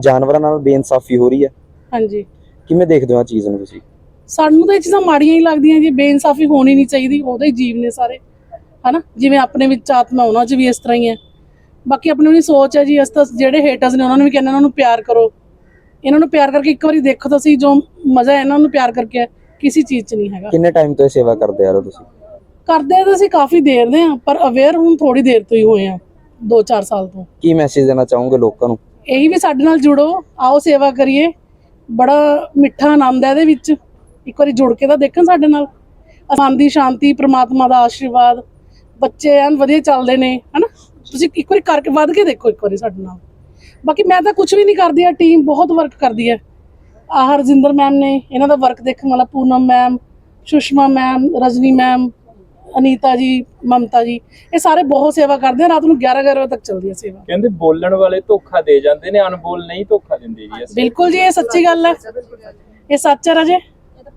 ਜਾਨਵਰਾਂ ਨਾਲ ਬੇਇਨਸਾਫੀ ਹੋ ਰਹੀ ਹੈ। ਹਾਂਜੀ। ਕਿਵੇਂ ਦੇਖਦੇ ਹੋ ਆ ਚੀਜ਼ ਨੂੰ ਤੁਸੀਂ? ਸਾਨੂੰ ਤਾਂ ਇਹ ਚੀਜ਼ਾਂ ਮਾੜੀਆਂ ਹੀ ਲੱਗਦੀਆਂ ਜੀ ਬੇਇਨਸਾਫੀ ਹੋਣੀ ਨਹੀਂ ਚਾਹੀਦੀ ਉਹਦੇ ਹੀ ਜੀਵ ਨੇ ਸਾਰੇ ਹਨਾ? ਜਿਵੇਂ ਆਪਣੇ ਵਿੱਚ ਆਤਮਾ ਉਹਨਾਂ 'ਚ ਵੀ ਇਸ ਤਰ੍ਹਾਂ ਹੀ ਹੈ। ਬਾਕੀ ਆਪਣੀ ਆਪਣੀ ਸੋਚ ਹੈ ਜੀ ਅਸੀਂ ਤਾਂ ਜਿਹੜੇ ਹੇਟਰਸ ਨੇ ਉਹਨਾਂ ਨੂੰ ਵੀ ਕਹਿੰਦੇ ਉਹਨਾਂ ਨੂੰ ਪਿਆਰ ਕਰੋ। ਇਹਨਾਂ ਨੂੰ ਪਿਆਰ ਕਰਕੇ ਇੱਕ ਵਾਰੀ ਦੇਖੋ ਤਾਂ ਸਹੀ ਜੋ ਮਜ਼ਾ ਹੈ ਇਹਨਾਂ ਨੂੰ ਪਿਆਰ ਕਰਕੇ ਕਿਸੇ ਚੀਜ਼ 'ਚ ਨਹੀਂ ਹੈਗਾ। ਕਿੰਨੇ ਟਾਈਮ ਤੋਂ ਇਹ ਸੇਵਾ ਕਰਦੇ ਆ ਰਹੇ ਹੋ ਤੁਸੀਂ? ਕਰਦੇ ਤਾਂ ਅਸੀਂ ਕਾਫੀ ਦੇਰ ਦੇ ਆ ਪਰ ਅਵੇਅਰ ਹੁਣ ਥੋੜੀ ਦੇਰ ਤੋਂ ਹੀ ਹੋਏ ਆ 2-4 ਸਾਲ ਤੋਂ। ਕੀ ਮੈਸੇਜ ਦੇਣਾ ਚਾਹੋਗੇ ਲੋਕਾਂ ਨੂੰ? ਇਹੀ ਵੀ ਸਾਡੇ ਨਾਲ ਜੁੜੋ, ਆਓ ਸੇਵਾ ਕਰੀਏ। ਬੜਾ ਮਿੱਠਾ ਆਨੰਦ ਹੈ ਇਹਦੇ ਵਿੱਚ। ਇੱਕ ਵਾਰੀ ਜੁੜ ਕੇ ਤਾਂ ਦੇਖਣ ਸਾਡੇ ਨਾਲ। ਆਨੰਦ ਦੀ ਸ਼ਾਂਤੀ, ਪ੍ਰਮਾਤਮਾ ਦਾ ਆਸ਼ੀਰਵਾਦ। ਬੱਚੇ ਐਨ ਵਧੀਆ ਚੱਲਦੇ ਨੇ, ਹਨਾ? ਤੁਸੀਂ ਇੱਕ ਵਾਰੀ ਕਰਕੇ ਵੱਧ ਕੇ ਦੇਖੋ ਇੱਕ ਵਾਰੀ ਸਾਡੇ ਨਾਲ। ਬਾਕੀ ਮੈਂ ਤਾਂ ਕੁਝ ਵੀ ਨਹੀਂ ਕਰਦੀ ਆ ਟੀਮ ਬਹੁਤ ਵਰਕ ਕਰਦੀ ਹੈ। ਆਹ ਰਜਿੰਦਰ ਮੈਮ ਨੇ, ਇਹਨਾਂ ਦਾ ਵਰਕ ਦੇਖਣ ਵਾਲਾ Poonam ma'am Sushma ma'am Rajni ma'am Anita ji Mamta ji ਇਹ ਸਾਰੇ ਬਹੁਤ ਸੇਵਾ ਕਰਦੇ ਆ ਰਾਤ ਨੂੰ 11 11 ਵਜੇ ਤੱਕ ਚੱਲਦੀ ਹੈ ਸੇਵਾ। ਕਹਿੰਦੇ ਬੋਲਣ ਵਾਲੇ ਧੋਖਾ ਦੇ ਜਾਂਦੇ ਨੇ ਅਨਬੋਲ ਨਹੀਂ ਧੋਖਾ ਦਿੰਦੇ ਜੀ। ਅਸੀਂ ਬਿਲਕੁਲ ਜੀ ਇਹ ਸੱਚੀ ਗੱਲ ਹੈ ਇਹ ਸੱਚ ਹੈ ਰਾਜੇ।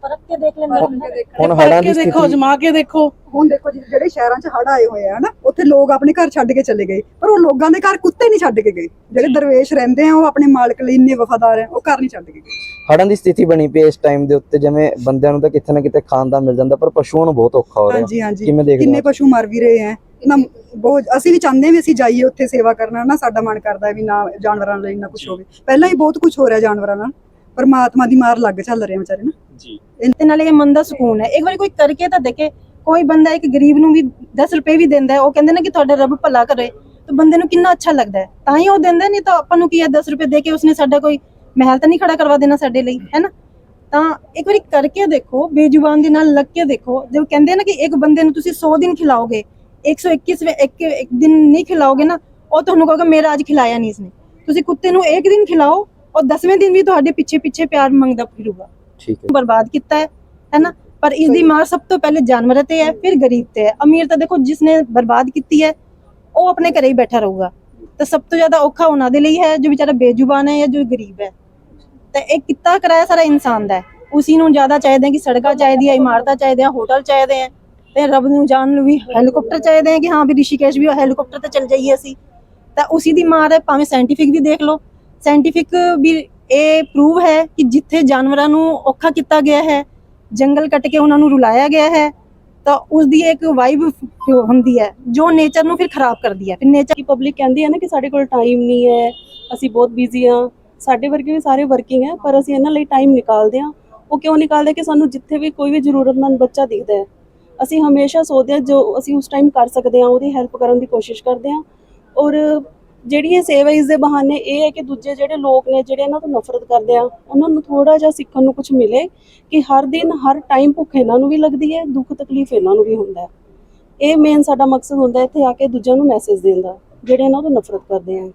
ਹੁਣ ਪਰਖ ਹੜ੍ਹਾਂ ਕੇ ਦੀ ਦੇਖੋ ਸਥਿਤੀ ਜਮਾ ਕੇ ਦੇਖੋ। ਹੁਣ ਦੇਖੋ ਜੀ ਜਿਹੜੇ ਸ਼ਹਿਰਾਂ 'ਚ ਹੜ ਆਏ ਹੋਏ ਆ ਹਨਾ ਉੱਥੇ ਲੋਕ ਆਪਣੇ ਘਰ ਛੱਡ ਕੇ ਚਲੇ ਗਏ। ਪਰ ਉਹ ਲੋਕਾਂ ਦੇ ਘਰ ਕੁੱਤੇ ਨਹੀਂ ਛੱਡ ਕੇ ਗਏ। ਜਿਹੜੇ ਦਰਵੇਸ਼ ਰਹਿੰਦੇ ਆ ਉਹ ਆਪਣੇ ਮਾਲਕ ਲਈ ਇੰਨੇ ਵਫਾਦਾਰ ਆ ਉਹ ਘਰ ਨਹੀਂ ਛੱਡ ਕੇ ਗਏ। ਹੜ੍ਹਾਂ ਦੀ ਸਥਿਤੀ ਬਣੀ ਪਈ ਹੈ ਇਸ ਟਾਈਮ ਦੇ ਉੱਤੇ ਜਿਵੇਂ ਬੰਦਿਆਂ ਨੂੰ ਤਾਂ ਕਿਤੇ ਨਾ ਕਿਤੇ ਖਾਣ ਦਾ ਮਿਲ ਜਾਂਦਾ ਪਰ ਪਸ਼ੂਆਂ ਨੂੰ ਬਹੁਤ ਔਖਾ ਹੋ ਰਿਹਾ। ਹਾਂਜੀ ਹਾਂਜੀ। ਕਿਵੇਂ ਦੇਖਦੇ ਕਿੰਨੇ ਹੋ? ਪਸ਼ੂ ਮਰ ਵੀ ਰਹੇ ਆ। ਨਾ ਬਹੁਤ ਅਸੀਂ ਵੀ ਚਾਹੁੰਦੇ ਹਾਂ ਵੀ ਅਸੀਂ ਜਾਈਏ ਉੱਥੇ ਸੇਵਾ ਕਰਨਾ ਨਾ ਸਾਡਾ ਮਨ ਕਰਦਾ ਹੈ ਵੀ ਨਾ ਜਾਨਵਰਾਂ ਲਈ ਨਾ ਕੁਝ ਹੋਵੇ। ਪਹਿਲਾਂ ਹੀ ਬਹੁਤ ਕੁਝ ਹੋ ਰਿਹਾ ਜਾਨਵਰਾਂ ਨਾਲ। ਪਰਮਾਤਮਾ ਦੀ ਮਾਰ ਲੱਗ ਚੱਲ ਰਿਹਾ ਵਿਚਾਰੇ ਨਾ। ਜੀ। ਤੇ ਨਾਲੇ ਇਹ ਮਨ ਦਾ ਸਕੂਨ ਹੈ। ਇੱਕ ਵਾਰੀ ਕੋਈ ਕਰਕੇ ਤਾਂ ਦੇਖੇ ਕੋਈ ਬੰਦਾ ਇੱਕ ਗਰੀਬ ਨੂੰ ਵੀ 10 ਰੁਪਏ ਵੀ ਦਿੰਦਾ ਹੈ ਉਹ ਕਹਿੰਦੇ ਨੇ ਕਿ ਤੁਹਾਡਾ ਰੱਬ ਭਲਾ ਕਰੇ ਤਾਂ ਬੰਦੇ ਨੂੰ ਕਿੰਨਾ ਅੱਛਾ ਲੱਗਦਾ ਹੈ। ਤਾਂ ਹੀ ਉਹ ਦਿੰਦਾ ਨਹੀਂ ਤਾਂ ਆਪਾਂ ਨੂੰ ਕੀ ਹੈ 10 ਰੁਪਏ ਦੇ ਕੇ ਉਸਨੇ ਸਾਡਾ ਕੋਈ ਮਹਿਲ ਤਾਂ ਨਹੀਂ ਖੜਾ ਕਰਵਾ ਦੇਣਾ ਸਾਡੇ ਲਈ ਹੈ ਨਾ? ਤਾਂ ਇੱਕ ਵਾਰੀ ਕਰਕੇ ਦੇਖੋ ਬੇਜ਼ੁਬਾਨ ਦੇ ਨਾਲ ਲੱਗ ਕੇ ਦੇਖੋ। ਜੋ ਕਹਿੰਦੇ ਨਾ ਕਿ ਇੱਕ ਬੰਦੇ ਨੂੰ ਤੁਸੀਂ 100 ਦਿਨ ਖਿਲਾਓਗੇ 121 ਵੇ ਇੱਕ ਇੱਕ ਦਿਨ ਨਹੀਂ ਖਿਲਾਓਗੇ ਨਾ ਉਹ ਤੁਹਾਨੂੰ ਕਹੋਗੇ ਮੇਰਾ ਅੱਜ ਖਿਲਾਇਆ ਨਹੀਂ ਇਸਨੇ ਤੁਸੀਂ ਕੁੱਤੇ ਨੂੰ ਇੱਕ ਦਿਨ ਖਿਲਾਓ ਔਰ 10ਵੇਂ ਦਿਨ ਵੀ ਤੁਹਾਡੇ ਪਿੱਛੇ ਪਿੱਛੇ ਪਿਆਰ ਮੰਗਦਾ ਫਿਰੂਗਾ ਠੀਕ ਹੈ। ਬਰਬਾਦ ਕੀਤਾ ਹੈ ਨਾ? ਪਰ ਇਸ ਦੀ ਮਾਰ ਸਭ ਤੋਂ ਪਹਿਲੇ ਜਾਨਵਰ ਤੇ ਹੈ ਫਿਰ ਗਰੀਬ ਤੇ ਹੈ। ਅਮੀਰ ਤਾਂ ਦੇਖੋ ਜਿਸਨੇ ਬਰਬਾਦ ਕੀਤੀ ਹੈ ਉਹ ਆਪਣੇ ਘਰੇ ਹੀ ਬੈਠਾ ਰਹੂਗਾ। ਤਾਂ ਸਭ ਤੋਂ ਜ਼ਿਆਦਾ ਔਖਾ ਉਹਨਾਂ ਦੇ ਲਈ ਹੈ ਜੋ ਵਿਚਾਰਾ ਬੇਜ਼ੁਬਾਨ ਹੈ ਜਾਂ ਜੋ ਗਰੀਬ ਹੈ। ਤਾਂ ਇਹ ਕਿੱਤਾ ਕਰਾਇਆ ਸਾਰਾ ਇਨਸਾਨ ਦਾ ਉਸੀ ਨੂੰ ਜ਼ਿਆਦਾ ਚਾਹੀਦਾ ਕਿ ਸੜਕਾਂ ਚਾਹੀਦੀ ਹੈ ਇਮਾਰਤਾਂ ਚਾਹੀਦੇ ਆ ਹੋਟਲ ਚਾਹੀਦੇ ਆ ਤੇ ਰੱਬ ਨੂੰ ਜਾਣ ਨੂੰ ਵੀ ਹੈਲੀਕਾਪਟਰ ਚਾਹੀਦੇ ਹੈ ਕਿ ਹਾਂ ਵੀ ਰਿਸ਼ੀਕੇਸ਼ ਵੀ ਹੈਲੀਕਾਪਟਰ ਤੇ ਚੱਲ ਜਾਈਏ ਅਸੀਂ। ਤਾਂ ਉਸੀ ਦੀ ਮਾਰ ਹੈ ਭਾਵੇਂ ਸਾਇੰਟੀਫਿਕ ਵੀ ਦੇਖ ਲਓ। ਸਾਇੰਟੀਫਿਕ ਵੀ ਇਹ ਪ੍ਰੂਵ ਹੈ ਕਿ ਜਿੱਥੇ ਜਾਨਵਰਾਂ ਨੂੰ ਔਖਾ ਕੀਤਾ ਗਿਆ ਹੈ, ਜੰਗਲ ਕੱਟ ਕੇ ਉਹਨਾਂ ਨੂੰ ਰੁਲਾਇਆ ਗਿਆ ਹੈ, ਤਾਂ ਉਸ ਦੀ ਇੱਕ ਵਾਈਬ ਹੁੰਦੀ ਹੈ, ਜੋ ਨੇਚਰ ਨੂੰ ਫਿਰ ਖਰਾਬ ਕਰਦੀ ਹੈ। ਫਿਰ ਨੇਚਰ ਕਿ ਪਬਲਿਕ ਕਹਿੰਦੀ ਹੈ ਨਾ ਕਿ ਸਾਡੇ ਕੋਲ ਟਾਈਮ ਨਹੀਂ ਹੈ, ਅਸੀਂ ਬਹੁਤ ਬਿਜ਼ੀ ਆ ਸਾਡੇ ਵਰਗੇ ਵੀ ਸਾਰੇ ਵਰਕਿੰਗ ਹੈ, ਪਰ ਅਸੀਂ ਇਹਨਾਂ ਲਈ ਟਾਈਮ ਨਿਕਾਲਦੇ ਆ ਉਹ ਕਿਉਂ ਨਿਕਾਲਦੇ ਕਿ ਸਾਨੂੰ ਜਿੱਥੇ ਵੀ ਕੋਈ ਵੀ ਜ਼ਰੂਰਤਮੰਦ ਬੱਚਾ ਦਿਖਦਾ ਹੈ। ਅਸੀਂ ਹਮੇਸ਼ਾ ਸੋਚਦੇ ਹਾਂ ਜੋ ਅਸੀਂ ਉਸ ਟਾਈਮ ਕਰ ਸਕਦੇ ਹਾਂ, ਉਹਦੀ ਹੈਲਪ ਕਰਨ ਦੀ ਕੋਸ਼ਿਸ਼ ਕਰਦੇ ਹਾਂ। ਔਰ ਜਿਹੜੀ ਇਹ ਸੇਵਾ ਇਸ ਦੇ ਬਹਾਨੇ ਇਹ ਹੈ ਕਿ ਦੂਜੇ ਜਿਹੜੇ ਲੋਕ ਨੇ ਜਿਹੜੇ ਇਹਨਾਂ ਤੋਂ ਨਫ਼ਰਤ ਕਰਦੇ ਆ ਉਹਨਾਂ ਨੂੰ ਥੋੜਾ ਜਿਹਾ ਸਿੱਖਣ ਨੂੰ ਕੁਝ ਮਿਲੇ ਕਿ ਹਰ ਦਿਨ ਹਰ ਟਾਈਮ ਭੁੱਖ ਇਹਨਾਂ ਨੂੰ ਵੀ ਲੱਗਦੀ ਹੈ ਦੁੱਖ ਤਕਲੀਫ ਇਹਨਾਂ ਨੂੰ ਵੀ ਹੁੰਦਾ ਇਹ ਮੇਨ ਸਾਡਾ ਮਕਸਦ ਹੁੰਦਾ ਇੱਥੇ ਆ ਕੇ ਦੂਜਿਆਂ ਨੂੰ ਮੈਸੇਜ ਦੇਣ ਦਾ ਜਿਹੜੇ ਇਹਨਾਂ ਤੋਂ ਨਫ਼ਰਤ ਕਰਦੇ ਆ।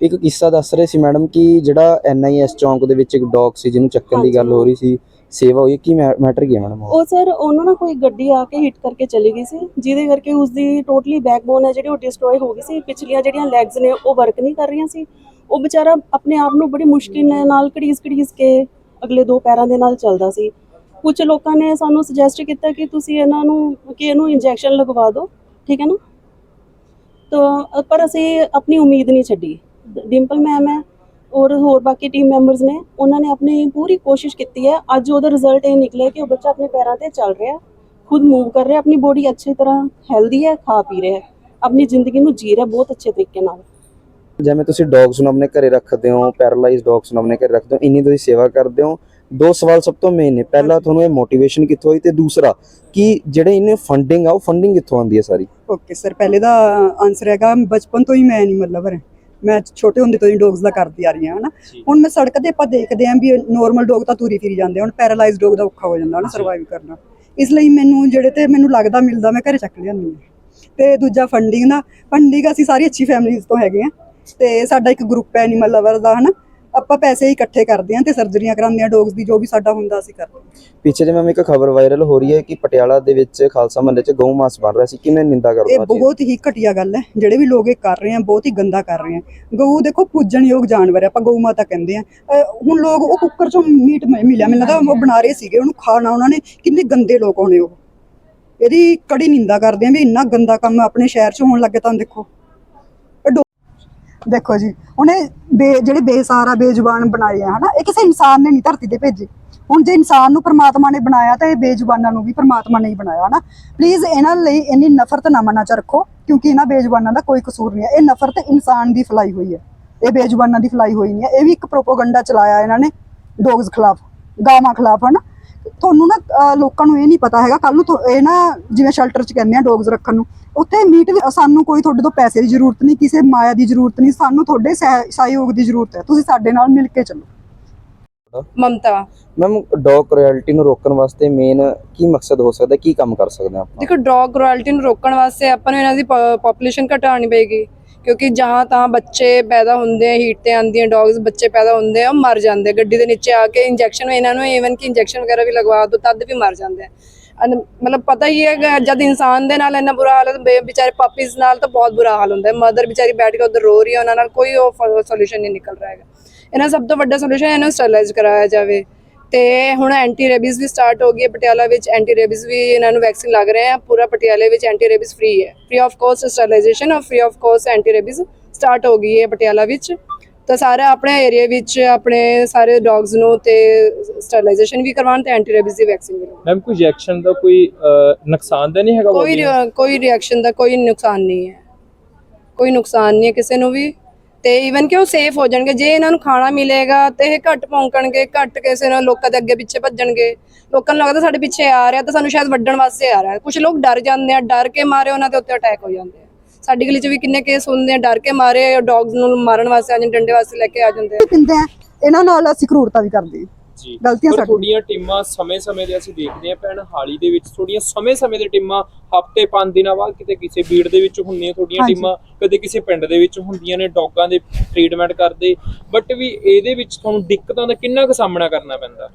ਇੱਕ ਕਿੱਸਾ ਦੱਸ ਰਹੇ ਸੀ ਮੈਡਮ ਕਿ ਜਿਹੜਾ ਐਨਆਈਐਸ ਚੌਂਕ ਦੇ ਵਿੱਚ ਇੱਕ ਡੌਗ ਸੀ ਜਿਹਨੂੰ ਚੱਕਣ ਦੀ ਗੱਲ ਹੋ ਰਹੀ ਸੀ ਸੇਵਾ ਹੋਈ, ਕੀ ਮੈਟਰ ਕੀ ਮੈਡਮ ਉਹ ਸਰ, ਉਹਨਾਂ ਨਾਲ ਕੋਈ ਗੱਡੀ ਆ ਕੇ ਹਿੱਟ ਕਰਕੇ ਚਲੀ ਗਈ ਸੀ, ਜਿਹਦੇ ਕਰਕੇ ਉਸ ਦੀ ਟੋਟਲੀ ਬੈਕਬੋਨ ਹੈ ਜਿਹੜੀ ਉਹ ਡਿਸਟਰੋਏ ਹੋ ਗਈ ਸੀ, ਪਿਛਲੀਆਂ ਜਿਹੜੀਆਂ ਲੈਗਸ ਨੇ ਉਹ ਵਰਕ ਨਹੀਂ ਕਰ ਰਹੀਆਂ ਸੀ। ਉਹ ਵਿਚਾਰਾ ਆਪਣੇ ਆਪ ਨੂੰ ਬੜੀ ਮੁਸ਼ਕਿਲ ਨਾਲ ਘੜੀਸ ਘੜੀਸ ਕੇ ਅਗਲੇ ਦੋ ਪੈਰਾਂ ਦੇ ਨਾਲ ਚੱਲਦਾ ਸੀ। ਕੁਝ ਲੋਕਾਂ ਨੇ ਸਾਨੂੰ ਸੁਜੈਸਟ ਕੀਤਾ ਕਿ ਤੁਸੀਂ ਇਹਨਾਂ ਨੂੰ, ਕਿ ਇਹਨੂੰ ਇੰਜੈਕਸ਼ਨ ਲਗਵਾ ਦਿਓ, ਠੀਕ ਹੈ ਨਾ? ਤਾਂ, ਪਰ ਅਸੀਂ ਆਪਣੀ ਉਮੀਦ ਨਹੀਂ ਛੱਡੀ। ਡਿੰਪਲ ਮੈਮ ਹੈ ਔਰ ਹੋਰ ਬਾਕੀ ਟੀਮ ਮੈਂਬਰਸ ਨੇ ਉਹਨਾਂ ਨੇ ਆਪਣੀ ਪੂਰੀ ਕੋਸ਼ਿਸ਼ ਕੀਤੀ ਹੈ। ਅੱਜ ਉਹਦਾ ਰਿਜ਼ਲਟ ਇਹ ਨਿਕਲਿਆ ਕਿ ਉਹ ਬੱਚਾ ਆਪਣੇ ਪੈਰਾਂ ਤੇ ਚੱਲ ਰਿਹਾ ਖੁਦ ਮੂਵ ਕਰ ਰਿਹਾ ਆਪਣੀ ਬੋਡੀ ਅੱਛੀ ਤਰ੍ਹਾਂ ਹੈਲਦੀ ਹੈ ਖਾ ਪੀ ਰਿਹਾ ਹੈ। ਆਪਣੀ ਜ਼ਿੰਦਗੀ ਨੂੰ ਜੀ ਰਿਹਾ ਬਹੁਤ ਅੱਛੇ ਤਰੀਕੇ ਨਾਲ। ਜਿਵੇਂ ਤੁਸੀਂ ਡੌਗਸ ਨੂੰ ਆਪਣੇ ਘਰੇ ਰੱਖਦੇ ਹੋ ਪੈਰਾਲਾਈਜ਼ ਡੌਗਸ ਨੂੰ ਆਪਣੇ ਘਰੇ ਰੱਖਦੇ ਹੋ ਇੰਨੀ ਤੁਸੀਂ ਸੇਵਾ ਕਰਦੇ ਹੋ। ਦੋ ਸਵਾਲ ਸਭ ਤੋਂ ਮੇਨ ਨੇ। ਪਹਿਲਾ ਤੁਹਾਨੂੰ ਇਹ ਮੋਟੀਵੇਸ਼ਨ ਕਿੱਥੋਂ ਆਈ ਤੇ ਦੂਸਰਾ ਕਿ ਜਿਹੜੇ ਇਹਨੇ ਫੰਡਿੰਗ ਆ ਉਹ ਫੰਡਿੰਗ ਕਿੱਥੋਂ ਆਉਂਦੀ ਹੈ ਸਾਰੀ? ਓਕੇ ਸਰ ਪਹਿਲੇ ਦਾ ਆਨਸਰ ਹੈਗਾ ਬਚਪਨ ਤੋਂ ਹੀ ਮੈਂ ਐਨੀਮਲ ਲਵਰ ਮੈਂ ਛੋਟੇ ਹੁੰਦੇ ਤੋਂ ਹੀ ਡੌਗਸ ਦਾ ਕਰਦੀ ਆ ਰਹੀ ਹਾਂ ਹਨਾ। ਹੁਣ ਮੈਂ ਸੜਕ ਤੇ ਆਪਾਂ ਦੇਖਦੇ ਆਂ ਵੀ ਨਾਰਮਲ ਡੌਗ ਤਾਂ ਤੁਰੀ ਫਿਰੀ ਜਾਂਦੇ ਹੁਣ ਪੈਰਾਲਾਈਜ਼ਡ ਡੌਗ ਦਾ ਔਖਾ ਹੋ ਜਾਂਦਾ ਹਨਾ ਸਰਵਾਈਵ ਕਰਨਾ। ਇਸ ਲਈ ਮੈਨੂੰ ਜਿਹੜੇ ਤੇ ਮੈਨੂੰ ਲੱਗਦਾ ਮਿਲਦਾ ਮੈਂ ਘਰੇ ਚੱਕ ਲਿਆਉਂਦੀ ਹਾਂ। ਤੇ ਦੂਜਾ ਫੰਡਿੰਗ ਦਾ ਫੰਡਿੰਗ ਅਸੀਂ ਸਾਰੀ ਅੱਛੀ ਫੈਮਿਲੀਜ਼ ਤੋਂ ਹੈਗੇ ਆ। ਤੇ ਸਾਡਾ ਇੱਕ ਗਰੁੱਪ ਹੈ ਐਨੀਮਲ ਲਵਰ ਦਾ ਹਨਾ ਆਪਾਂ ਪੈਸੇ ਇਕੱਠੇ ਕਰਦੇ ਆਂ ਤੇ ਸਰਜਰੀਆਂ ਕਰਾਉਂਦੇ ਆਂ ਡੌਗਸ ਦੀ ਜੋ ਵੀ ਸਾਡਾ ਹੁੰਦਾ ਅਸੀਂ ਕਰਦੇ ਹਾਂ। ਪਿੱਛੇ ਜਿਵੇਂ ਇੱਕ ਖਬਰ ਵਾਇਰਲ ਹੋ ਰਹੀ ਹੈ ਕਿ ਪਟਿਆਲਾ ਦੇ ਵਿੱਚ ਖਾਲਸਾ ਮਹੱਲੇ 'ਚ ਗਊ ਮਾਸ ਬਣ ਰਿਹਾ ਸੀ। ਕਿਵੇਂ ਨਿੰਦਾ ਇਹ ਹੋ? ਬਹੁਤ ਹੀ ਘਟੀਆ ਗੱਲ ਹੈ। ਜਿਹੜੇ ਵੀ ਲੋਕ ਇਹ ਕਰ ਰਹੇ ਆ ਬਹੁਤ ਹੀ ਗੰਦਾ ਕਰ ਰਹੇ ਆ। ਗਊ ਦੇਖੋ ਪੂਜਣਯੋਗ ਜਾਨਵਰ ਹੈ ਆਪਾਂ ਗਊ ਮਾਤਾ ਕਹਿੰਦੇ ਆ। ਅਹ ਹੁਣ ਲੋਕ ਉਹ ਕੁੱਕਰ ਚੋਂ ਮੀਟ ਮ- ਮਿਲਿਆ ਮੈਨੂੰ ਲੱਗਦਾ ਉਹ ਬਣਾ ਰਹੇ ਸੀਗੇ ਉਹਨੂੰ ਖਾਣਾ ਉਹਨਾਂ ਨੇ ਕਿੰਨੇ ਗੰਦੇ ਲੋਕ ਹੋਣੇ ਉਹ। ਇਹਦੀ ਕੜੀ ਨਿੰਦਾ ਕਰਦੇ ਆ ਵੀ ਇੰਨਾ ਗੰਦਾ ਕੰਮ ਆਪਣੇ ਸ਼ਹਿਰ 'ਚ ਹੋਣ ਲੱਗੇ ਤਾਂ ਦੇਖੋ। ਦੇਖੋ ਜੀ, ਉਹਨੇ ਬੇ, ਜਿਹੜੇ ਬੇਸਹਾਰਾ, ਬੇਜ਼ੁਬਾਨ ਬਣਾਏ ਆ ਹਨਾ, ਇਹ ਕਿਸੇ ਇਨਸਾਨ ਨੇ ਨਹੀਂ ਧਰਤੀ ਤੇ ਭੇਜੇ। ਹੁਣ ਜੇ ਇਨਸਾਨ ਨੂੰ ਪ੍ਰਮਾਤਮਾ ਨੇ ਬਣਾਇਆ, ਤਾਂ ਇਹ ਬੇਜ਼ੁਬਾਨਾਂ ਨੂੰ ਵੀ ਪ੍ਰਮਾਤਮਾ ਨੇ ਹੀ ਬਣਾਇਆ, ਹਨਾ। ਪਲੀਜ਼ ਇਹਨਾਂ ਲਈ ਇੰਨੀ ਨਫ਼ਰਤ ਨਾ ਮਨਾਂ ਚ ਰੱਖੋ, ਕਿਉਂਕਿ ਇਹਨਾਂ ਬੇਜ਼ੁਬਾਨਾਂ ਦਾ ਕੋਈ ਕਸੂਰ ਨਹੀਂ ਹੈ। ਇਹ ਨਫ਼ਰਤ ਇਨਸਾਨ ਦੀ ਫਲਾਈ ਹੋਈ ਹੈ। ਇਹ ਬੇਜ਼ੁਬਾਨਾਂ ਦੀ ਫਲਾਈ ਹੋਈ ਨਹੀਂ ਹੈ। ਇਹ ਵੀ ਇੱਕ ਪ੍ਰੋਪੋਗੰਡਾ ਚਲਾਇਆ ਇਹਨਾਂ ਨੇ ਡੌਗਸ ਖਿਲਾਫ, ਗਾਵਾਂ ਖਿਲਾਫ, ਹਨਾ। ਤੁਹਾਨੂੰ ਨਾ ਅਹ ਲੋਕਾਂ ਨੂੰ ਇਹ ਨਹੀਂ ਪਤਾ ਹੈਗਾ। ਕੱਲ ਨੂੰ ਇਹ ਨਾ ਜਿਵੇਂ ਸ਼ੈਲਟਰ 'ਚ ਕਹਿੰਦੇ ਆ ਡੌਗਸ ਰੱਖਣ ਨੂੰ ਉੱਥੇ ਮੀਟ ਵੀ ਸਾਨੂੰ ਕੋਈ ਤੁਹਾਡੇ ਤੋਂ ਪੈਸੇ ਦੀ ਜ਼ਰੂਰਤ ਨਹੀਂ ਕਿਸੇ ਮਾਇਆ ਦੀ ਜ਼ਰੂਰਤ ਨਹੀਂ ਸਾਨੂੰ ਤੁਹਾਡੇ ਸਹਿ- ਸਹਿਯੋਗ ਦੀ ਜ਼ਰੂਰਤ ਹੈ। ਤੁਸੀਂ ਸਾਡੇ ਨਾਲ ਮਿਲ ਕੇ ਚੱਲੋ। ਮਮਤਾ। ਮੈਮ ਡੌਗ ਕ੍ਰੂਐਲਟੀ ਨੂੰ ਰੋਕਣ ਵਾਸਤੇ ਮੇਨ ਕੀ ਮਕਸਦ ਹੋ ਸਕਦਾ ਕੀ ਕੰਮ ਕਰ ਸਕਦੇ ਆਪਾਂ? ਦੇਖੋ ਡੌਗ ਕ੍ਰੂਐਲਟੀ ਨੂੰ ਰੋਕਣ ਵਾਸਤੇ ਆਪਾਂ ਨੂੰ ਇਹਨਾਂ ਦੀ ਪੋਪੂਲੇਸ਼ਨ ਘਟਾਉਣੀ ਪਏਗੀ। ਕਿਉਂਕਿ ਜਹਾਂ ਤਾਂ ਬੱਚੇ ਪੈਦਾ ਹੁੰਦੇ ਆ ਹੀਟ ਤੇ ਆਉਂਦੀਆਂ ਡੌਗਸ ਬੱਚੇ ਪੈਦਾ ਹੁੰਦੇ ਆ, ਉਹ ਮਰ ਜਾਂਦੇ ਗੱਡੀ ਦੇ ਨੀਚੇ ਆ ਕੇ ਇੰਜੈਕਸ਼ਨ ਇਹਨਾਂ ਨੂੰ ਈਵਨ ਕਿ ਇੰਜੈਕਸ਼ਨ ਵਗੈਰਾ ਵੀ ਲਗਵਾ ਦੋ, ਤਦ ਵੀ ਮਰ ਜਾਂਦੇ ਆ। ਮਤਲਬ ਪਤਾ ਹੀ ਹੈ ਜਦ ਇਨਸਾਨ ਦੇ ਨਾਲ ਇੰਨਾ ਬੁਰਾ ਹਾਲ ਹੈ ਵਿਚਾਰੇ ਪਪੀਜ਼ ਨਾਲ ਤਾਂ ਬਹੁਤ ਬੁਰਾ ਹਾਲ ਹੁੰਦਾ ਹੈ। ਮਦਰ ਵਿਚਾਰੀ ਬੈਠ ਕੇ ਉਧਰ ਰੋ ਰਹੀ ਹੈ, ਉਹਨਾਂ ਨਾਲ ਕੋਈ ਉਹ ਸੋਲੂਸ਼ਨ ਨਹੀਂ ਨਿਕਲ ਰਿਹਾ ਹੈਗਾ। ਇਹਨਾਂ ਸਭ ਤੋਂ ਵੱਡਾ ਸੋਲੂਸ਼ਨ ਇਹਨੂੰ ਸਟਰਲਾਈਜ਼ ਕਰਾਇਆ ਜਾਵੇ। ਤੇ ਹੁਣ ਐਂਟੀ ਰੇਬੀਜ਼ ਵੀ ਸਟਾਰਟ ਹੋ ਗਈ ਹੈ ਪਟਿਆਲਾ ਵਿੱਚ ਐਂਟੀ ਰੇਬੀਜ਼ ਵੀ ਇਹਨਾਂ ਨੂੰ ਵੈਕਸੀਨ ਲੱਗ ਰਹੇ ਆ ਪੂਰਾ ਪਟਿਆਲੇ ਵਿੱਚ ਐਂਟੀ ਰੇਬੀਜ਼ ਫ੍ਰੀ ਹੈ। ਫ੍ਰੀ ਆਫ ਕੋਸਟ ਸਟਰਲਾਈਜੇਸ਼ਨ ਔਰ free of cost anti rabies start ਹੋ ਗਈ ਹੈ ਪਟਿਆਲਾ ਵਿੱਚ। ਤਾਂ ਸਾਰੇ ਆਪਣੇ ਏਰੀਆ ਵਿੱਚ ਆਪਣੇ ਸਾਰੇ ਡੌਗਸ ਨੂੰ ਤੇ ਸਟਰਲਾਈਜੇਸ਼ਨ ਵੀ ਕਰਵਾਉਣ ਤੇ ਐਂਟੀ ਰੇਬੀਜ਼ ਦੀ ਵੈਕਸੀਨ ਵੀ ਮੈਮ ਕੋਈ ਇੰਜੈਕਸ਼ਨ ਦਾ ਕੋਈ ਨੁਕਸਾਨ ਤਾਂ ਨਹੀਂ ਹੈਗਾ ਕੋਈ ਕੋਈ ਰਿਐਕਸ਼ਨ ਦਾ ਕੋਈ ਨੁਕਸਾਨ ਨਹੀਂ ਹੈ। ਕੋਈ ਨੁਕਸਾਨ ਨਹੀਂ ਹੈ ਕਿਸੇ ਨੂੰ ਵੀ। ਤੇ ਈਵਨ ਕਿ ਉਹ ਸੇਫ ਹੋ ਜਾਣਗੇ, ਜੇ ਇਹਨਾਂ ਨੂੰ ਖਾਣਾ ਮਿਲੇਗਾ ਤੇ ਇਹ ਘੱਟ ਭੌਂਕਣਗੇ, ਘੱਟ ਕਿਸੇ ਨਾਲ ਲੋਕਾਂ ਦੇ ਅੱਗੇ ਪਿੱਛੇ ਭੱਜਣਗੇ, ਲੋਕਾਂ ਨੂੰ ਲੱਗਦਾ ਸਾਡੇ ਪਿੱਛੇ ਆ ਰਿਹਾ ਤਾਂ ਸਾਨੂੰ ਸ਼ਾਇਦ ਵੱਢਣ ਵਾਸਤੇ ਆ ਰਿਹਾ। ਕੁਝ ਲੋਕ ਡਰ ਜਾਂਦੇ ਆ, ਡਰ ਕੇ ਮਾਰੇ ਉਹਨਾਂ ਦੇ ਉੱਤੇ ਅਟੈਕ ਹੋ ਜਾਂਦੇ ਆ। ਸਾਡੀ ਗਲੀ 'ਚ ਵੀ ਕਿੰਨੇ ਕੇਸ ਹੁੰਦੇ ਆ, ਡਰ ਕੇ ਮਾਰੇ ਡੌਗਸ ਨੂੰ ਮਾਰਨ ਵਾਸਤੇ ਆ ਜਾਂਦੇ ਡੰਡੇ ਵਾਸਤੇ ਲੈ ਕੇ ਆ ਜਾਂਦੇ ਆ, ਇਹਨਾਂ ਨਾਲ ਅਸੀਂ ਕਰੂਰਤਾ ਵੀ ਕਰਦੇ। ਜੀ। ਗਲਤੀਆਂ ਪਰ ਸਾਡੀਆਂ। ਤੁਹਾਡੀਆਂ ਟੀਮਾਂ ਸਮੇਂ-ਸਮੇਂ ਦੇ ਅਸੀਂ ਦੇਖਦੇ ਹਾਂ ਭੈਣ ਹਾਲੀ ਦੇ ਵਿੱਚ ਤੁਹਾਡੀਆਂ ਸਮੇਂ-ਸਮੇਂ ਦੇ ਟੀਮਾਂ ਹਫ਼ਤੇ ਪੰਜ ਦਿਨਾਂ ਬਾਅਦ ਕਿਤੇ ਕਿਸੇ ਬੀੜ ਦੇ ਵਿੱਚ ਹੁੰਦੀਆਂ ਤੁਹਾਡੀਆਂ ਹਾਂਜੀ। ਟੀਮਾਂ ਕਦੇ ਕਿਸੇ ਪਿੰਡ ਦੇ ਵਿੱਚ ਹੁੰਦੀਆਂ ਨੇ ਡੌਗਾਂ ਦੇ ਟ੍ਰੀਟਮੈਂਟ ਕਰਦੇ। ਬਟ ਵੀ ਇਹਦੇ ਵਿੱਚ ਤੁਹਾਨੂੰ ਦਿੱਕਤਾਂ ਦਾ ਕਿੰਨਾ ਕੁ ਸਾਹਮਣਾ ਕਰਨਾ ਪੈਂਦਾ?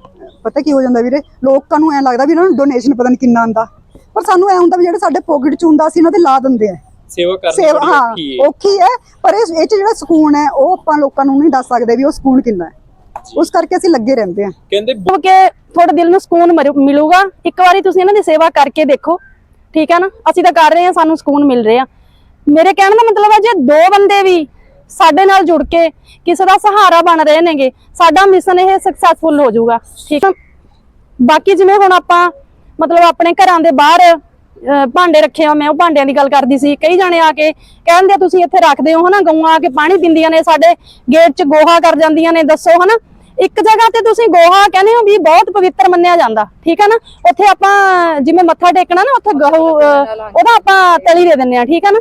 ਪਤਾ ਕੀ ਹੋ ਜਾਂਦਾ ਵੀਰੇ? ਲੋਕਾਂ ਨੂੰ ਐ ਲੱਗਦਾ ਵੀ ਇਹਨਾਂ ਨੂੰ ਡੋਨੇਸ਼ਨ ਪਤਾ ਨਹੀਂ ਕਿੰਨਾ ਆਂਦਾ ਪਰ ਸਾਨੂੰ ਐ ਹੁੰਦਾ ਵੀ ਜਿਹੜੇ ਸਾਡੇ ਪੋਕਟ 'ਚ ਹੁੰਦਾ ਸੀ ਇਹਨਾਂ ਤੇ ਲਾ ਦਿੰਦੇ ਆ ਸੇਵਾ ਕਰਨੀ ਸੇਵ ਹਾਂ ਔਖੀ ਹੈ ਔਖੀ ਹੈ ਪਰ ਇਹ 'ਚ ਜਿਹੜਾ ਸਕੂਨ ਹੈ ਉਹ ਆਪਾਂ ਲੋਕਾਂ ਨੂੰ ਨਹੀਂ ਦੱਸ ਸਕਦੇ ਵੀ ਉਹ ਸਕੂਨ ਕਿੰਨਾ ਹੈ। ਉਸ ਕਰਕੇ ਅਸੀਂ ਲੱਗੇ ਰਹਿੰਦੇ ਹਾਂ। ਕਹਿੰਦੇ ਹੋ ਕੇ ਤੁਹਾਡੇ ਦਿਲ ਨੂੰ ਸਕੂਨ ਮਰੂ- ਮਿਲੂਗਾ। ਇੱਕ ਵਾਰੀ ਤੁਸੀਂ ਇਹਨਾਂ ਦੀ ਸੇਵਾ ਕਰਕੇ ਦੇਖੋ। ਠੀਕ ਹੈ ਨਾ? ਅਸੀਂ ਤਾਂ ਕਰ ਰਹੇ ਹਾਂ ਸਾਨੂੰ ਸਕੂਨ ਮਿਲ ਰਿਹਾ। ਮੇਰੇ ਕਹਿਣ ਦਾ ਮਤਲਬ ਹੈ ਜੇ ਦੋ ਬੰਦੇ ਵੀ ਸਾਡੇ ਨਾਲ ਜੁੜ ਕੇ ਕਿਸੇ ਦਾ ਸਹਾਰਾ ਬਣ ਰਹੇ ਨੇਗੇ ਸਾਡਾ ਮਿਸ਼ਨ ਇਹ ਸਕਸੈਸਫੁਲ ਹੋ ਜਾਊਗਾ। ਠੀਕ ਹੈ? ਬਾਕੀ ਜਿਵੇਂ ਹੁਣ ਆਪਾਂ ਮਤਲਬ ਆਪਣੇ ਘਰਾਂ ਦੇ ਬਾਹਰ ਭਾਂਡੇ ਰੱਖੇ ਆ ਮੈਂ ਉਹ ਭਾਂਡਿਆਂ ਦੀ ਗੱਲ ਕਰਦੀ ਸੀ। ਕਈ ਜਾਣੇ ਆ ਕੇ ਕਹਿੰਦੇ ਤੁਸੀਂ ਇੱਥੇ ਰੱਖਦੇ ਹੋ ਹਨਾ ਗਊਆਂ ਆ ਕੇ ਪਾਣੀ ਪੀਂਦੀਆਂ ਨੇ ਸਾਡੇ ਗੇਟ 'ਚ ਗੋਹਾ ਕਰ ਜਾਂਦੀਆਂ ਨੇ। ਦੱਸੋ ਹਨਾ? ਇੱਕ ਜਗ੍ਹਾ ਤੇ ਤੁਸੀਂ ਗੋਹਾ ਕਹਿੰਦੇ ਹੋ ਵੀ ਬਹੁਤ ਪਵਿੱਤਰ ਮੰਨਿਆ ਜਾਂਦਾ ਠੀਕ ਹੈ ਨਾ? ਉੱਥੇ ਆਪਾਂ ਜਿਵੇਂ ਮੱਥਾ ਟੇਕਣਾ ਨਾ ਉੱਥੇ ਗਊ ਅਹ, ਉਹਦਾ ਆਪਾਂ ਤਲੀ ਦੇ ਦਿੰਦੇ ਆ ਠੀਕ ਹੈ ਨਾ?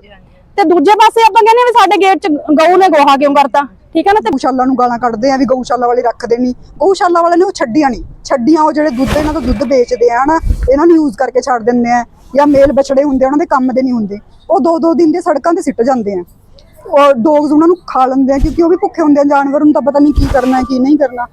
ਤੇ ਦੂਜੇ ਪਾਸੇ ਆਪਾਂ ਕਹਿੰਦੇ ਵੀ ਸਾਡੇ ਗੇਟ 'ਚ ਗਊ ਨੇ ਗੋਹਾ ਕਿਉਂ ਕਰਤਾ ਠੀਕ ਹੈ ਨਾ? ਤੇ ਗਊਸ਼ਾਲਾ ਨੂੰ ਗਾਲਾਂ ਕੱਢਦੇ ਆ ਵੀ ਗਊਸ਼ਾਲਾ ਵਾਲੇ ਰੱਖਦੇ ਨਹੀਂ ਗਊਸ਼ਾਲਾ ਵਾਲੇ ਨੇ ਉਹ ਛੱਡੀਆਂ ਨਹੀਂ ਛੱਡੀਆਂ ਉਹ ਜਿਹੜੇ ਦੁੱਧ ਇਹਨਾਂ ਤੋਂ ਦੁੱਧ ਵੇਚਦੇ ਆ ਹਨਾ ਇਹਨਾਂ ਨੂੰ ਯੂਜ਼ ਕਰਕੇ ਛੱਡ ਦਿੰਦੇ ਆ। ਜਾਂ ਮੇਲ ਬਛੜੇ ਹੁੰਦੇ ਉਹਨਾਂ ਦੇ ਕੰਮ ਦੇ ਨਹੀਂ ਹੁੰਦੇ। ਉਹ ਦੋ ਦੋ ਦਿਨ ਦੇ ਸੜਕਾਂ ਤੇ ਸਿੱਟ ਜਾਂਦੇ ਆ। ਉਹ ਡੌਗਸ ਉਹਨਾਂ ਨੂੰ ਖਾ ਲੈਂਦੇ ਆ ਕਿਉਂਕਿ ਉਹ ਵੀ ਭੁੱਖੇ ਹੁੰਦੇ ਆ ਜਾਨਵਰ ਨੂੰ ਤਾਂ ਪਤਾ ਨਹੀਂ ਕੀ ਕਰਨਾ ਹੈ ਕੀ ਨਹੀਂ ਕਰਨਾ।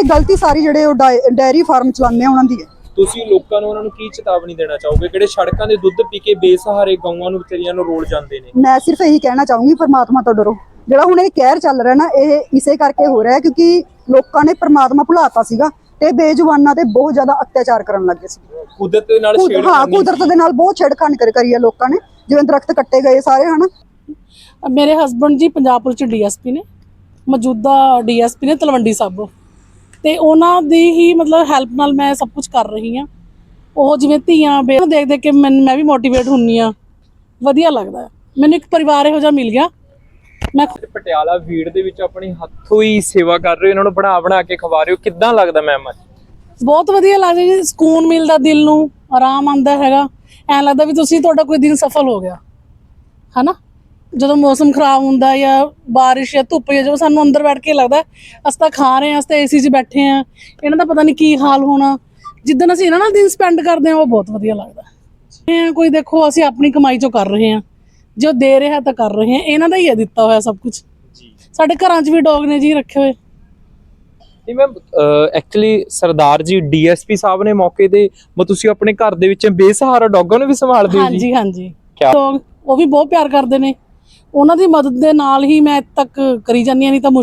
ਇਹ ਗਲਤੀ ਸਾਰੀ ਜਿਹੜੇ ਉਹ ਡਾਇਰੀ ਫਾਰਮ ਚਲਾਉਂਦੇ ਆ ਉਹਨਾਂ ਦੀ ਹੈ। ਤੁਸੀਂ ਲੋਕਾਂ ਨੂੰ ਉਹਨਾਂ ਨੂੰ ਕੀ ਚੇਤਾਵਨੀ ਦੇਣਾ ਚਾਹੋਗੇ? ਜਿਹੜੇ ਸੜਕਾਂ ਦੇ ਦੁੱਧ ਪੀ ਕੇ ਬੇਸਹਾਰੇ ਗਊਆਂ ਨੂੰ ਵਿਚਾਰੀਆਂ ਨੂੰ ਰੋਲ ਜਾਂਦੇ ਨੇ? ਮੈਂ ਸਿਰਫ ਇਹੀ ਕਹਿਣਾ ਚਾਹੂੰਗੀ ਪਰਮਾਤਮਾ ਤੋਂ ਡਰੋ। ਜਿਹੜਾ ਹੁਣ ਇਹ ਕਹਿਰ ਚੱਲ ਰਿਹਾ ਨਾ ਇਹ ਇਸੇ ਕਰਕੇ ਹੋ ਰਿਹਾ ਕਿਉਂਕਿ ਲੋਕਾਂ ਨੇ ਪਰਮਾਤਮਾ ਭੁਲਾਤਾ ਸੀਗਾ ਤੇ ਬੇਜੁਬਾਨਾਂ ਤੇ ਬਹੁਤ ਜ਼ਿਆਦਾ ਅਤਿਆਚਾਰ ਕਰਨ ਲੱਗੇ ਸੀ। ਕੁਦਰਤ ਦੇ ਨਾਲ ਕੁਦ- ਛੇੜ ਹਾਂ ਕੁਦਰਤ ਦੇ ਨਾਲ ਬਹੁਤ ਛੇੜਖਾਨੀ ਕਰ ਕਰੀ ਹੈ ਲੋਕਾਂ ਨੇ। ਜਿਵੇਂ ਦਰਖਤ ਕੱਟੇ ਗਏ ਸਾਰੇ ਹਨਾ? ਮੇਰੇ ਹਸਬੰਡ ਜੀ ਪੰਜਾਬ ਪੁਲਿਸ ਚ ਡੀਐਸਪੀ ਨੇ ਮੌਜੂਦਾ ਡੀਐਸਪੀ ਨੇ ਤਲਵੰਡੀ ਸਾਬੋ ਤੇ ਉਹਨਾਂ ਦੀ ਹੀ ਮਤਲਬ ਹੈਲਪ ਨਾਲ ਮੈਂ ਸਭ ਕੁਝ ਕਰ ਰਹੀ ਹਾਂ। ਉਹ ਜਿਵੇਂ ਧੀਆਂ ਬੇ ਦੇਖ ਦੇਖ ਕੇ ਮੈਂ ਵੀ ਮੋਟੀਵੇਟ ਹੁੰਨੀ ਆ ਵਧੀਆ ਲੱਗਦਾ। ਮੈਨੂੰ ਇੱਕ ਪਰਿਵਾਰ ਇਹੋ ਜਿਹਾ ਮਿਲ ਗਿਆ। ਮੈਂ ਪਟਿਆਲਾ ਵੀੜ ਦੇ ਵਿੱਚ ਆਪਣੀ ਹੱਥੋਂ ਹੀ ਸੇਵਾ ਕਰ ਰਹੇ ਹੋ ਇਹਨਾਂ ਨੂੰ ਬਣਾ ਬਣਾ ਕੇ ਖਵਾ ਰਹੇ ਹੋ। ਕਿੱਦਾਂ ਲੱਗਦਾ ਮੈਮ ਬਹੁਤ ਵਧੀਆ ਲੱਗਦਾ ਜੀ। ਸਕੂਨ ਮਿਲਦਾ ਦਿਲ ਨੂੰ ਆਰਾਮ ਆਉਂਦਾ ਹੈਗਾ। ਐਂ ਲੱਗਦਾ ਵੀ ਤੁਸੀਂ ਤੁਹਾਡਾ ਕੋਈ ਦਿਨ ਸਫਲ ਹੋ ਗਿਆ। ਹਨਾ? ਜਦੋਂ ਮੌਸਮ ਖਰਾਬ ਹੁੰਦਾ ਜਾਂ ਬਾਰਿਸ਼ ਜਾਂ ਧੁੱਪ ਜਾਂ ਜਦੋਂ ਸਾਨੂੰ ਅੰਦਰ ਬੈਠ ਕੇ ਲੱਗਦਾ ਅਸੀਂ ਤਾਂ ਖਾ ਰਹੇ ਹਾਂ ਅਸੀਂ ਤਾਂ ਏਸੀ 'ਚ ਬੈਠੇ ਹਾਂ। ਇਹਨਾਂ ਦਾ ਪਤਾ ਨਹੀਂ ਕੀ ਹਾਲ ਹੋਣਾ। ਜਿੱਦਣ ਅਸੀਂ ਇਹਨਾਂ ਨਾਲ ਦਿਨ ਸਪੈਂਡ ਕਰਦੇ ਹਾਂ ਉਹ ਬਹੁਤ ਵਧੀਆ ਲੱਗਦਾ। ਇਹ ਕੋਈ ਦੇਖੋ ਅਸੀਂ ਆਪਣੀ ਕਮਾਈ ਚੋਂ ਕਰ ਰਹੇ ਹਾਂ। ਜੋ ਦੇ ਰਿਹਾ ਤਾਂ ਕਰ ਰਹੇ ਹਾਂ। ਇਹਨਾਂ ਦਾ ਹੀ ਹੈ ਦਿੱਤਾ ਹੋਇਆ ਸਭ ਕੁਝ ਸਾਡੇ ਘਰਾਂ 'ਚ ਵੀ ਡੌਗ ਨੇ ਜੀ ਰੱਖੇ ਹੋਏ। ਨਹੀਂ ma'am actually Sardar ji DSP ਸਾਹਿਬ ਨੇ ਮੌਕੇ ਤੇ ਮ ਤੁਸੀਂ ਆਪਣੇ ਘਰ ਦੇ ਵਿੱਚ ਬੇਸਹਾਰਾ ਡੌਗਾਂ ਨੂੰ ਵੀ ਸੰਭਾਲਦੇ ਹੋ ਜੀ? ਹਾਂਜੀ ਹਾਂਜੀ। ਉਹ ਵੀ ਬਹੁਤ ਪਿਆਰ ਕਰਦੇ ਨੇ। ਉਹਨਾਂ ਦੀ ਮਦਦ ਦੇ ਨਾਲ ਹੀ ਮੈਂ ਇੱਥੇ ਤੱਕ ਕਰੀ ਜਾਂਦੀ ਹਾਂ, ਨਹੀਂ ਤਾਂ ਮੁਸ਼ਕਿਲ